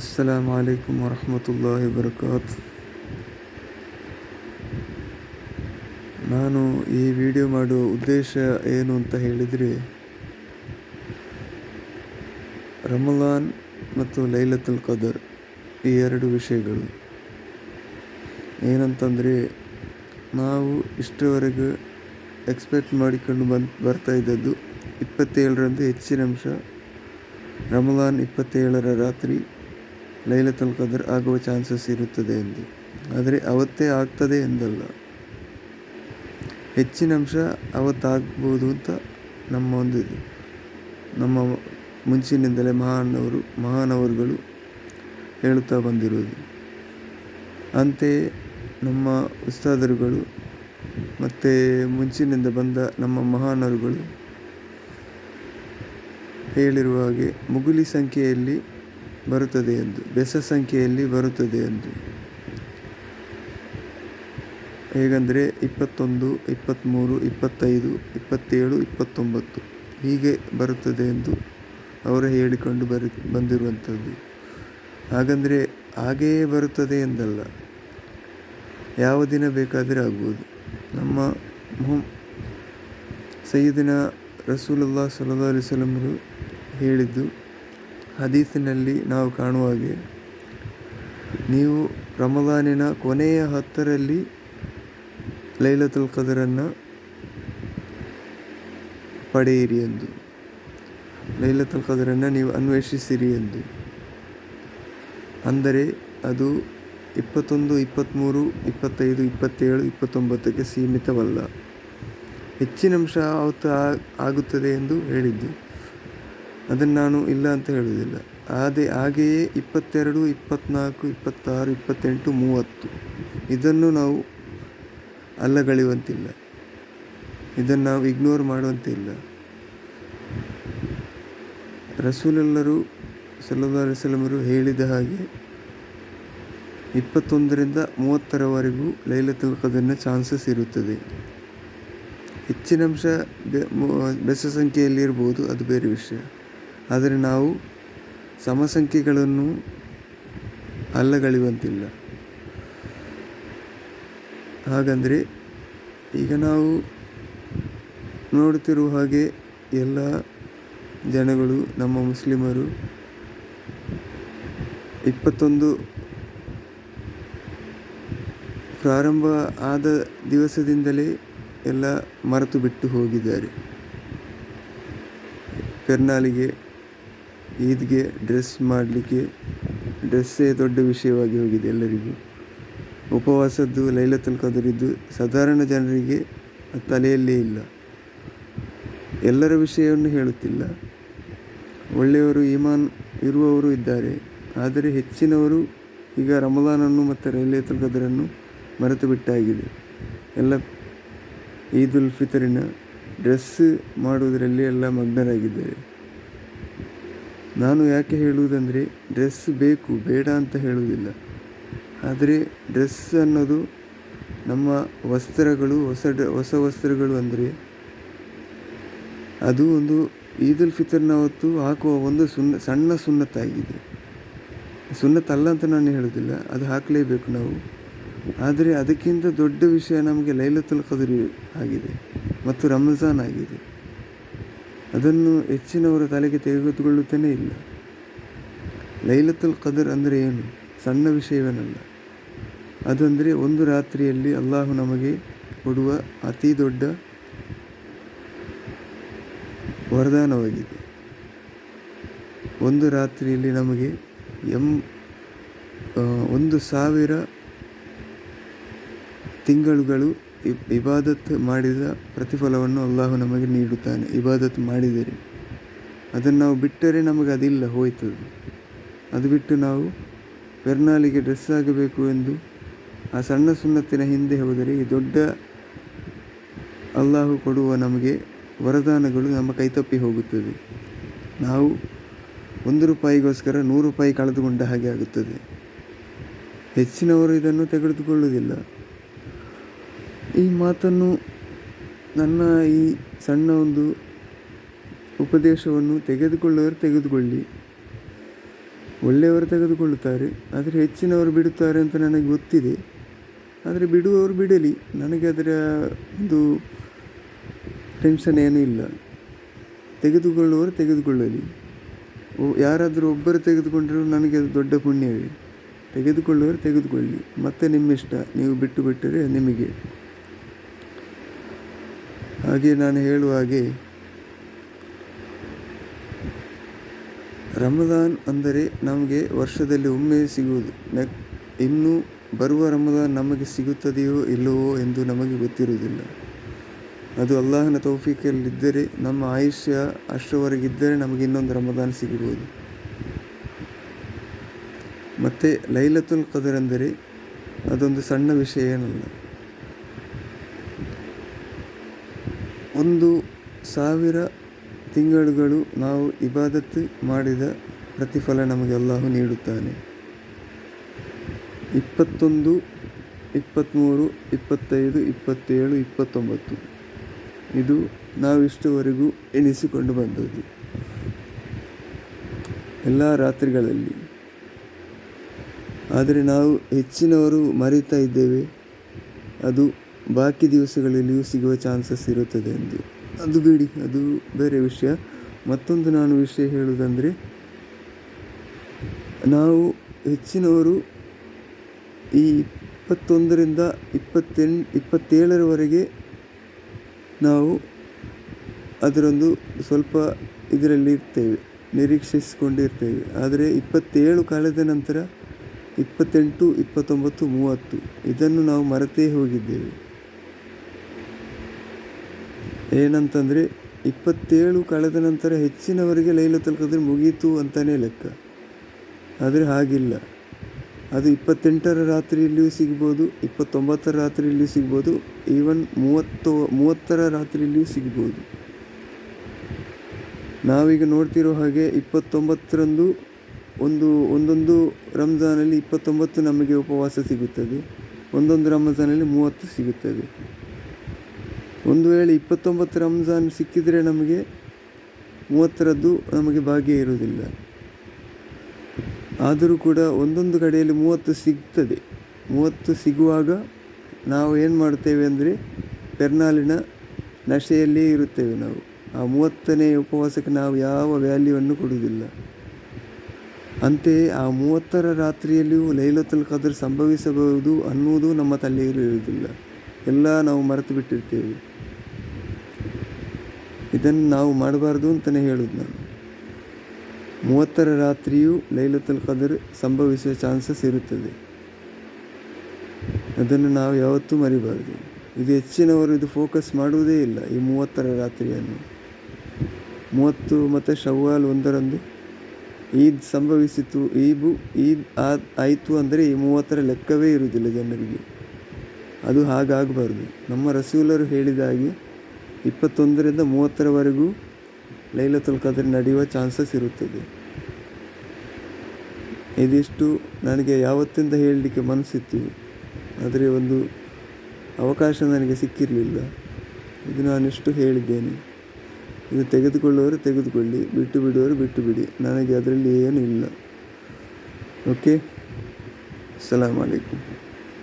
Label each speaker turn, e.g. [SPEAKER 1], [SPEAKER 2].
[SPEAKER 1] ಅಸ್ಸಲಾಮು ورحمة الله وبركاته ನಾನು ಈ ವಿಡಿಯೋ ಮಾಡುವ ಉದ್ದೇಶ ಏನು ಅಂತ ಹೇಳಿದರೆ, ರಮಲಾನ್ ಮತ್ತು ಲೈಲತುಲ್ ಕದರ್ ಈ ಎರಡು ವಿಷಯಗಳು. ಏನಂತಂದರೆ, ನಾವು ಇಷ್ಟರವರೆಗೆ ಎಕ್ಸ್ಪೆಕ್ಟ್ ಮಾಡಿಕೊಂಡು ಬಂದು, ಬರ್ತಾ ಇದ್ದದ್ದು ಇಪ್ಪತ್ತೇಳರಂದು ಹೆಚ್ಚಿನ ಅಂಶ, ರಮಲಾನ್ ಇಪ್ಪತ್ತೇಳರ ರಾತ್ರಿ ಲೈಲತುಲ್ ಕದರ್ ಆಗುವ ಚಾನ್ಸಸ್ ಇರುತ್ತದೆ ಎಂದು. ಆದರೆ ಅವತ್ತೇ ಆಗ್ತದೆ ಎಂದಲ್ಲ. ಹೆಚ್ಚಿನ ಅಂಶ ಅವತ್ತಾಗ್ಬೋದು ಅಂತ ನಮ್ಮ ಒಂದು ಇದು. ನಮ್ಮ ಮುಂಚಿನಿಂದಲೇ ಮಹಾನವರು, ಮಹಾನವರುಗಳು ಹೇಳುತ್ತಾ ಬಂದಿರುವುದು. ಅಂತೆಯೇ ನಮ್ಮ ಉಸ್ತಾದರುಗಳು ಮತ್ತು ಮುಂಚಿನಿಂದ ಬಂದ ನಮ್ಮ ಮಹಾನರುಗಳು ಹೇಳಿರುವ ಹಾಗೆ ಮುಗುಲಿ ಸಂಖ್ಯೆಯಲ್ಲಿ ಬರುತ್ತದೆ ಎಂದು, ಬೆಸ ಸಂಖ್ಯೆಯಲ್ಲಿ ಬರುತ್ತದೆ ಎಂದು. ಹೇಗಂದರೆ ಇಪ್ಪತ್ತೊಂದು ಇಪ್ಪತ್ತ್ಮೂರು ಇಪ್ಪತ್ತೈದು, ಇಪ್ಪತ್ತೇಳು, ಇಪ್ಪತ್ತೊಂಬತ್ತು. ಹೀಗೆ ಬರುತ್ತದೆ ಎಂದು ಅವರು ಹೇಳಿಕೊಂಡು ಬರು, ಬಂದಿರುವಂಥದ್ದು. ಹಾಗಂದರೆ ಹಾಗೆಯೇ ಬರುತ್ತದೆ ಎಂದಲ್ಲ, ಯಾವ ದಿನ ಬೇಕಾದರೆ ಆಗ್ಬೋದು ನಮ್ಮ ಮೊಹಮ್ ಸೈದಿನ ರಸೂಲುಲ್ಲಾ ಸಲ್ಲಾ ಅಲಿಸ್ಲಮರು ಹೇಳಿದ್ದು ಹದೀಸಿನಲ್ಲಿ ನಾವು ಕಾಣುವ ಹಾಗೆ, ನೀವು ರಮದಾನಿನ ಕೊನೆಯ ಹತ್ತರಲ್ಲಿ ಲೈಲತುಲ್ ಕದರನ್ನು ಪಡೆಯಿರಿ ಎಂದು. ಲೈಲತುಲ್ ಕದರನ್ನು ನೀವು ಅನ್ವೇಷಿಸಿರಿ ಎಂದು. ಅಂದರೆ ಅದು ಇಪ್ಪತ್ತೊಂದು ಇಪ್ಪತ್ತ್ಮೂರು ಇಪ್ಪತ್ತೈದು, ಇಪ್ಪತ್ತೇಳು, ಇಪ್ಪತ್ತೊಂಬತ್ತಕ್ಕೆ ಸೀಮಿತವಲ್ಲ. ಹೆಚ್ಚಿನ ಅಂಶ ಆಗುತ್ತದೆ ಎಂದು ಹೇಳಿದ್ದು. ಅದನ್ನು ನಾನು ಇಲ್ಲ ಅಂತ ಹೇಳುವುದಿಲ್ಲ. ಅದೇ ಹಾಗೆಯೇ ಇಪ್ಪತ್ತೆರಡು ಇಪ್ಪತ್ತ್ನಾಲ್ಕು ಇಪ್ಪತ್ತಾರು, ಇಪ್ಪತ್ತೆಂಟು, ಮೂವತ್ತು. ಇದನ್ನು ನಾವು ಅಲ್ಲಗಳೆಯುವಂತಿಲ್ಲ. ಇದನ್ನು ನಾವು ಇಗ್ನೋರ್ ಮಾಡುವಂತಿಲ್ಲ. ರಸೂಲೆಲ್ಲರೂ ಸಲ್ಲಾ ಸಲಮರು ಹೇಳಿದ ಹಾಗೆ ಇಪ್ಪತ್ತೊಂದರಿಂದ ಮೂವತ್ತರವರೆಗೂ ಲೈಲತುಲ್ ಕದರ್ನ ಚಾನ್ಸಸ್ ಇರುತ್ತದೆ. ಹೆಚ್ಚಿನ ಅಂಶ ಬೆಸ ಸಂಖ್ಯೆಯಲ್ಲಿ ಇರ್ಬೋದು, ಅದು ಬೇರೆ ವಿಷಯ. ಆದರೆ ನಾವು ಸಮಸಂಖ್ಯೆಗಳನ್ನು ಅಲ್ಲಗಳಿವಂತಿಲ್ಲ ಹಾಗಂದರೆ ಈಗ ನಾವು ನೋಡುತ್ತಿರುವ ಹಾಗೆ ಎಲ್ಲ ಜನಗಳು, ನಮ್ಮ ಮುಸ್ಲಿಮರು ಇಪ್ಪತ್ತೊಂದು ಪ್ರಾರಂಭ ಆದ ದಿವಸದಿಂದಲೇ ಎಲ್ಲ ಮರೆತು ಬಿಟ್ಟು ಹೋಗಿದ್ದಾರೆ. ಪೆರ್ನಾಲಿಗೆ ಈದ್ಗೆ ಡ್ರೆಸ್ ಮಾಡಲಿಕ್ಕೆ ಡ್ರೆಸ್ಸೇ ದೊಡ್ಡ ವಿಷಯವಾಗಿ ಹೋಗಿದೆ ಎಲ್ಲರಿಗೂ. ಉಪವಾಸದ್ದು ಲೈಲತುಲ್ ಕದರಿದ್ದು ಸಾಧಾರಣ ಜನರಿಗೆ ತಲೆಯಲ್ಲೇ ಇಲ್ಲ. ಎಲ್ಲರ ವಿಷಯವನ್ನು ಹೇಳುತ್ತಿಲ್ಲ. ಒಳ್ಳೆಯವರು ಈಮಾನ್ ಇರುವವರು ಇದ್ದಾರೆ. ಆದರೆ ಹೆಚ್ಚಿನವರು ಈಗ ರಮದಾನನ್ನು ಮತ್ತು ಲೈಲತುಲ್ ಕದರನ್ನು ಮರೆತು ಬಿಟ್ಟಾಗಿದೆ. ಎಲ್ಲ ಈದ್ ಉಲ್ ಫಿತರಿನ ಡ್ರೆಸ್ ಮಾಡುವುದರಲ್ಲಿ ಎಲ್ಲ ಮಗ್ನರಾಗಿದ್ದಾರೆ. ನಾನು ಯಾಕೆ ಹೇಳುವುದಂದರೆ, ಡ್ರೆಸ್ ಬೇಕು, ಬೇಡ ಅಂತ ಹೇಳುವುದಿಲ್ಲ. ಆದರೆ ಡ್ರೆಸ್ ಅನ್ನೋದು ನಮ್ಮ ವಸ್ತ್ರಗಳು, ಹೊಸ ಹೊಸ ವಸ್ತ್ರಗಳು ಅಂದರೆ, ಅದು ಒಂದು ಈದ್ ಉಲ್ ಫಿತರ್ನ ಹೊತ್ತು ಹಾಕುವ ಒಂದು ಸುನ್ನ, ಸಣ್ಣ ಸುನ್ನತ್ತಾಗಿದೆ. ಸುನ್ನತ್ತಲ್ಲ ಅಂತ ನಾನು ಹೇಳೋದಿಲ್ಲ ಅದು ಹಾಕಲೇಬೇಕು ನಾವು. ಆದರೆ ಅದಕ್ಕಿಂತ ದೊಡ್ಡ ವಿಷಯ ನಮಗೆ ಲೈಲತುಲ್ ಕದರಿ ಆಗಿದೆ, ಮತ್ತು ರಂಜಾನ್ ಆಗಿದೆ. ಅದನ್ನು ಹೆಚ್ಚಿನವರ ತಲೆಗೆ ತೆಗೆದುಕೊಳ್ಳುತ್ತಲೇ ಇಲ್ಲ. ಲೈಲತುಲ್ ಕದರ್ ಅಂದರೆ ಏನು? ಸಣ್ಣ ವಿಷಯವೇನಲ್ಲ ಅದಂದರೆ ಒಂದು ರಾತ್ರಿಯಲ್ಲಿ ಅಲ್ಲಾಹು ನಮಗೆ ಕೊಡುವ ಅತಿ ದೊಡ್ಡ ವರದಾನವಾಗಿದೆ. ಒಂದು ರಾತ್ರಿಯಲ್ಲಿ ನಮಗೆ ಎಂ ಒಂದು ಸಾವಿರ ತಿಂಗಳುಗಳು ಇಬಾದತ್ ಮಾಡಿದ ಪ್ರತಿಫಲವನ್ನು ಅಲ್ಲಾಹು ನಮಗೆ ನೀಡುತ್ತಾನೆ. ಇಬಾದತ್ ಮಾಡಿದರೆ ಅದನ್ನು ನಾವು ಬಿಟ್ಟರೆ ನಮಗೆ ಅದಿಲ್ಲ, ಹೋಯ್ತದು. ಅದು ಬಿಟ್ಟು ನಾವು ಪೆರ್ನಾಲಿಗೆ ಡ್ರೆಸ್ ಆಗಬೇಕು ಎಂದು ಆ ಸಣ್ಣ ಸುನ್ನತ್ತಿನ ಹಿಂದೆ ಹೋದರೆ ಈ ದೊಡ್ಡ ಅಲ್ಲಾಹು ಕೊಡುವ ನಮಗೆ ವರದಾನಗಳು ನಮ್ಮ ಕೈತಪ್ಪಿ ಹೋಗುತ್ತದೆ. ನಾವು ಒಂದು ರೂಪಾಯಿಗೋಸ್ಕರ ನೂರು ರೂಪಾಯಿ ಕಳೆದುಕೊಂಡ ಹಾಗೆ ಆಗುತ್ತದೆ. ಹೆಚ್ಚಿನವರು ಇದನ್ನು ತೆಗೆದುಕೊಳ್ಳುವುದಿಲ್ಲ. ಈ ಮಾತನ್ನು ನನ್ನ ಈ ಸಣ್ಣ ಒಂದು ಉಪದೇಶವನ್ನು ತೆಗೆದುಕೊಳ್ಳುವರು ತೆಗೆದುಕೊಳ್ಳಿ. ಒಳ್ಳೆಯವರು ತೆಗೆದುಕೊಳ್ಳುತ್ತಾರೆ, ಆದರೆ ಹೆಚ್ಚಿನವರು ಬಿಡುತ್ತಾರೆ ಅಂತ ನನಗೆ ಗೊತ್ತಿದೆ. ಆದರೆ ಬಿಡುವವರು ಬಿಡಲಿ, ನನಗೆ ಅದರ ಒಂದು ಟೆನ್ಷನ್ ಏನೂ ಇಲ್ಲ. ತೆಗೆದುಕೊಳ್ಳುವವರು ತೆಗೆದುಕೊಳ್ಳಲಿ. ಯಾರಾದರೂ ಒಬ್ಬರು ತೆಗೆದುಕೊಂಡರೂ ನನಗೆ ಅದು ದೊಡ್ಡ ಪುಣ್ಯವೇ. ತೆಗೆದುಕೊಳ್ಳುವವರು ತೆಗೆದುಕೊಳ್ಳಿ. ಮತ್ತೆ ನಿಮ್ಮಿಷ್ಟ, ನೀವು ಬಿಟ್ಟು ಬಿಟ್ಟರೆ ನಿಮಗೆ. ಹಾಗೆ ನಾನು ಹೇಳುವ ಹಾಗೆ ರಮದಾನ್ ಅಂದರೆ ನಮಗೆ ವರ್ಷದಲ್ಲಿ ಒಮ್ಮೆ ಸಿಗುವುದು. ನೆಕ್ ಇನ್ನು ಬರುವ ರಮದಾನ್ ನಮಗೆ ಸಿಗುತ್ತದೆಯೋ ಇಲ್ಲವೋ ಎಂದು ನಮಗೆ ಗೊತ್ತಿರುವುದಿಲ್ಲ. ಅದು ಅಲ್ಲಾಹನ ತೌಫೀಕಲ್ಲಿದ್ದರೆ, ನಮ್ಮ ಆಯುಷ್ಯ ಅಷ್ಟರವರೆಗಿದ್ದರೆ ನಮಗೆ ಇನ್ನೊಂದು ರಮದಾನ್ ಸಿಗಬಹುದು. ಮತ್ತು ಲೈಲತುಲ್ ಕದರ್ ಅಂದರೆ ಅದೊಂದು ಸಣ್ಣ ವಿಷಯ ಏನಲ್ಲ. ಒಂದು ಸಾವಿರ ತಿಂಗಳುಗಳು ನಾವು ಇಬಾದತ್ ಮಾಡಿದ ಪ್ರತಿಫಲ ನಮಗೆ ಅಲ್ಲಾಹು ನೀಡುತ್ತಾನೆ. ಇಪ್ಪತ್ತೊಂದು ಇಪ್ಪತ್ತ್ಮೂರು ಇಪ್ಪತ್ತೈದು, ಇಪ್ಪತ್ತೇಳು, ಇಪ್ಪತ್ತೊಂಬತ್ತು. ಇದು ನಾವಿಷ್ಟುವರೆಗೂ ಎಣಿಸಿಕೊಂಡು ಬಂದದ್ದು. ಎಲ್ಲ ರಾತ್ರಿಗಳಲ್ಲಿ. ಆದರೆ ನಾವು ಹೆಚ್ಚಿನವರು ಮರೀತಾ ಇದ್ದೇವೆ. ಅದು ಬಾಕಿ ದಿವಸಗಳಲ್ಲಿಯೂ ಸಿಗುವ ಚಾನ್ಸಸ್ ಇರುತ್ತದೆ ಎಂದು. ಅದು ಬಿಡಿ, ಅದು ಬೇರೆ ವಿಷಯ. ಮತ್ತೊಂದು ನಾನು ವಿಷಯ ಹೇಳುವುದಂದರೆ, ನಾವು ಹೆಚ್ಚಿನವರು ಈ ಇಪ್ಪತ್ತೊಂದರಿಂದ ಇಪ್ಪತ್ತೆಂ, ಇಪ್ಪತ್ತೇಳರವರೆಗೆ ನಾವು ಅದರೊಂದು ಸ್ವಲ್ಪ ಇದರಲ್ಲಿ ಇರ್ತೇವೆ, ನಿರೀಕ್ಷಿಸಿಕೊಂಡಿರ್ತೇವೆ. ಆದರೆ ಇಪ್ಪತ್ತೇಳು ಕಳೆದ ನಂತರ ಇಪ್ಪತ್ತೆಂಟು, ಇಪ್ಪತ್ತೊಂಬತ್ತು, ಮೂವತ್ತು, ಇದನ್ನು ನಾವು ಮರೆತೇ ಹೋಗಿದ್ದೇವೆ. ಏನಂತಂದರೆ, ಇಪ್ಪತ್ತೇಳು ಕಳೆದ ನಂತರ ಹೆಚ್ಚಿನವರಿಗೆ ಲೈಲತುಲ್ ತಲುಪಿದ್ರೆ ಮುಗೀತು ಅಂತಲೇ ಲೆಕ್ಕ. ಆದರೆ ಹಾಗಿಲ್ಲ. ಅದು ಇಪ್ಪತ್ತೆಂಟರ ರಾತ್ರಿಯಲ್ಲಿಯೂ ಸಿಗ್ಬೋದು, ಇಪ್ಪತ್ತೊಂಬತ್ತರ ರಾತ್ರಿಯಲ್ಲಿಯೂ ಸಿಗ್ಬೋದು, ಈವನ್ ಮೂವತ್ತು, ಮೂವತ್ತರ ರಾತ್ರಿಯಲ್ಲಿಯೂ ಸಿಗ್ಬೋದು. ನಾವೀಗ ನೋಡ್ತಿರೋ ಹಾಗೆ ಇಪ್ಪತ್ತೊಂಬತ್ತರಂದು ಒಂದು, ಒಂದೊಂದು ರಂಜಾನಲ್ಲಿ ಇಪ್ಪತ್ತೊಂಬತ್ತು ನಮಗೆ ಉಪವಾಸ ಸಿಗುತ್ತದೆ, ಒಂದೊಂದು ರಂಜಾನಲ್ಲಿ ಮೂವತ್ತು ಸಿಗುತ್ತದೆ. ಒಂದು ವೇಳೆ ಇಪ್ಪತ್ತೊಂಬತ್ತು ರಂಜಾನ್ ಸಿಕ್ಕಿದರೆ ನಮಗೆ ಮೂವತ್ತರದ್ದು ನಮಗೆ ಭಾಗ್ಯ ಇರುವುದಿಲ್ಲ. ಆದರೂ ಕೂಡ ಒಂದೊಂದು ಕಡೆಯಲ್ಲಿ ಮೂವತ್ತು ಸಿಗ್ತದೆ. ಮೂವತ್ತು ಸಿಗುವಾಗ ನಾವು ಏನು ಮಾಡ್ತೇವೆ ಅಂದರೆ ಪೆರ್ನಾಲಿನ ನಶೆಯಲ್ಲೇ ಇರುತ್ತೇವೆ ನಾವು. ಆ ಮೂವತ್ತನೇ ಉಪವಾಸಕ್ಕೆ ನಾವು ಯಾವ ವ್ಯಾಲ್ಯೂವನ್ನು ಕೊಡುವುದಿಲ್ಲ. ಅಂತೆಯೇ ಆ ಮೂವತ್ತರ ರಾತ್ರಿಯಲ್ಲಿಯೂ ಲೈಲತುಲ್ ಕದರ್ ಸಂಭವಿಸಬಹುದು ಅನ್ನುವುದು ನಮ್ಮ ತಲೆಯಲ್ಲಿ ಇರುವುದಿಲ್ಲ. ಎಲ್ಲ ನಾವು ಮರೆತು ಬಿಟ್ಟಿರ್ತೇವೆ. ಇದನ್ನು ನಾವು ಮಾಡಬಾರ್ದು ಅಂತಲೇ ಹೇಳೋದು ನಾನು. ಮೂವತ್ತರ ರಾತ್ರಿಯೂ ಲೈಲತುಲ್ ಕದರ್ ಸಂಭವಿಸುವ ಚಾನ್ಸಸ್ ಇರುತ್ತದೆ. ಅದನ್ನು ನಾವು ಯಾವತ್ತೂ ಮರಿಬಾರ್ದು. ಇದು ಹೆಚ್ಚಿನವರು ಇದು ಫೋಕಸ್ ಮಾಡುವುದೇ ಇಲ್ಲ, ಈ ಮೂವತ್ತರ ರಾತ್ರಿಯನ್ನು. ಮೂವತ್ತು ಮತ್ತು ಶವ್ವಾಲ್ ಒಂದರಂದು ಈದ್ ಸಂಭವಿಸಿತು, ಈಬು, ಈದ್ ಆದ್ ಆಯಿತು ಅಂದರೆ ಈ ಮೂವತ್ತರ ಲೆಕ್ಕವೇ ಇರುವುದಿಲ್ಲ ಜನರಿಗೆ. ಅದು ಹಾಗಾಗಬಾರ್ದು. ನಮ್ಮ ರಸೂಲರು ಹೇಳಿದ ಹಾಗೆ ಇಪ್ಪತ್ತೊಂದರಿಂದ ಮೂವತ್ತರವರೆಗೂ ಲೈಲತುಲ್ ಕದರ್ ನಡೆಯುವ ಚಾನ್ಸಸ್ ಇರುತ್ತದೆ. ಇದಿಷ್ಟು ನನಗೆ ಯಾವತ್ತಿಂದ ಹೇಳಲಿಕ್ಕೆ ಮನಸ್ಸಿತ್ತು, ಆದರೆ ಒಂದು ಅವಕಾಶ ನನಗೆ ಸಿಕ್ಕಿರಲಿಲ್ಲ. ಇದು ನಾನಿಷ್ಟು ಹೇಳಿದ್ದೇನೆ. ಇದು ತೆಗೆದುಕೊಳ್ಳುವವರು ತೆಗೆದುಕೊಳ್ಳಿ, ಬಿಟ್ಟು ಬಿಡುವರು ಬಿಟ್ಟು ಬಿಡಿ. ನನಗೆ ಅದರಲ್ಲಿ ಏನೂ ಇಲ್ಲ. ಓಕೆ? ಸಲಾಮ್ ಅಲೈಕುಮ್.